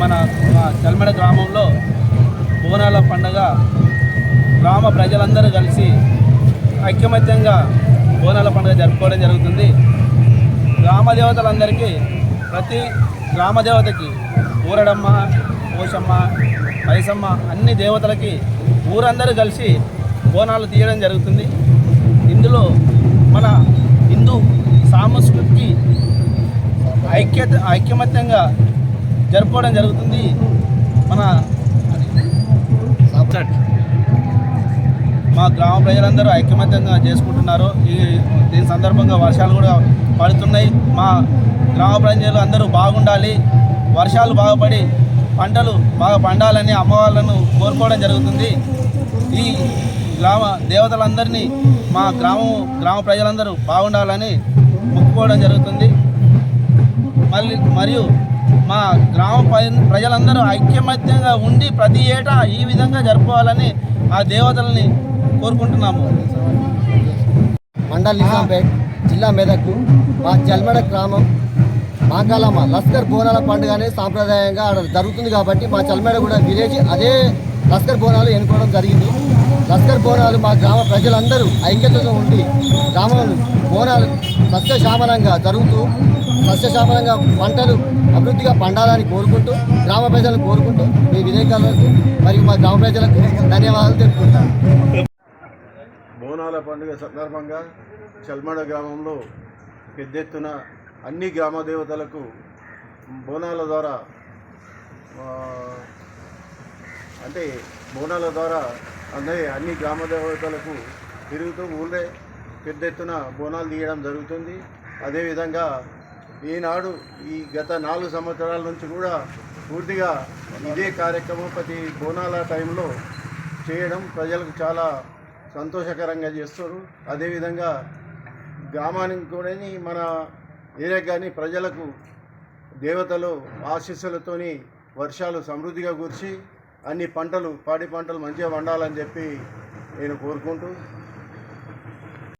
మన మా చల్మెడ గ్రామంలో బోనాల పండగ గ్రామ ప్రజలందరూ కలిసి ఐక్యమత్యంగా బోనాల పండుగ జరుపుకోవడం జరుగుతుంది. గ్రామ దేవతలందరికీ ప్రతి గ్రామ దేవతకి ఊరడమ్మ పోషమ్మ పైసమ్మ అన్ని దేవతలకి ఊరందరూ కలిసి బోనాలు తీయడం జరుగుతుంది. ఇందులో మన హిందూ సాంస్కృతికి ఐక్యత ఐక్యమత్యంగా జరుపుకోవడం జరుగుతుంది. మన మా గ్రామ ప్రజలందరూ ఐక్యమత్యంగా చేసుకుంటున్నారు. ఈ దీని సందర్భంగా వర్షాలు కూడా పడుతున్నాయి. మా గ్రామ ప్రజలు అందరూ బాగుండాలి. వర్షాలు బాగుపడి పంటలు బాగా పండాలని అమ్మవాళ్ళను కోరుకోవడం జరుగుతుంది. ఈ గ్రామ దేవతలందరినీ మా గ్రామం గ్రామ ప్రజలందరూ బాగుండాలని మొక్కుకోవడం జరుగుతుంది. మళ్ళీ మరియు మా గ్రామ ప్రజలందరూ ఐక్యమత్యంగా ఉండి ప్రతి ఏటా ఈ విధంగా జరుపుకోవాలని ఆ దేవతలని కోరుకుంటున్నాము. మండల్ నిజాంపేట్ జిల్లా మెదక్ మా జల్మడ గ్రామం. మాకాలమ్మ లస్కర్ బోనాల పండుగ అనేది సాంప్రదాయంగా అక్కడ జరుగుతుంది కాబట్టి మా చల్మడ కూడా విలేజ్ అదే లస్కర్ బోనాలు ఎన్నుకోవడం జరిగింది. లస్కర్ బోనాలు మా గ్రామ ప్రజలందరూ ఐక్యతతో ఉండి గ్రామం బోనాలు సస్యశామనంగా జరుగుతూ సస్యశామనంగా పంటలు అభివృద్ధిగా పండాలని కోరుకుంటూ గ్రామ ప్రజలను కోరుకుంటూ మీ విలేకరులకు మరియు మా గ్రామ ప్రజలకు ధన్యవాదాలు తెలుపుకుంటాను బోనాల పండుగ సందర్భంగా చల్మడ గ్రామంలో పెద్ద ఎత్తున అన్ని గ్రామ దేవతలకు బోనాల ద్వారా అంటే బోనాల ద్వారా అందరి అన్ని గ్రామ దేవతలకు తిరుగుతూ ఊళ్ళే పెద్ద ఎత్తున బోనాలు తీయడం జరుగుతుంది. అదేవిధంగా ఈనాడు ఈ గత నాలుగు సంవత్సరాల నుంచి కూడా పూర్తిగా ఇదే కార్యక్రమం ప్రతి బోనాల టైంలో చేయడం ప్రజలకు చాలా సంతోషకరంగా చేస్తారు అదేవిధంగా గ్రామానికి కూడా మన ఏరియా కానీ ప్రజలకు దేవతలు ఆశీస్సులతోని వర్షాలు సమృద్ధిగా కురిసి అన్ని పంటలు పాడి పంటలు మంచిగా వండాలని చెప్పి నేను కోరుకుంటూ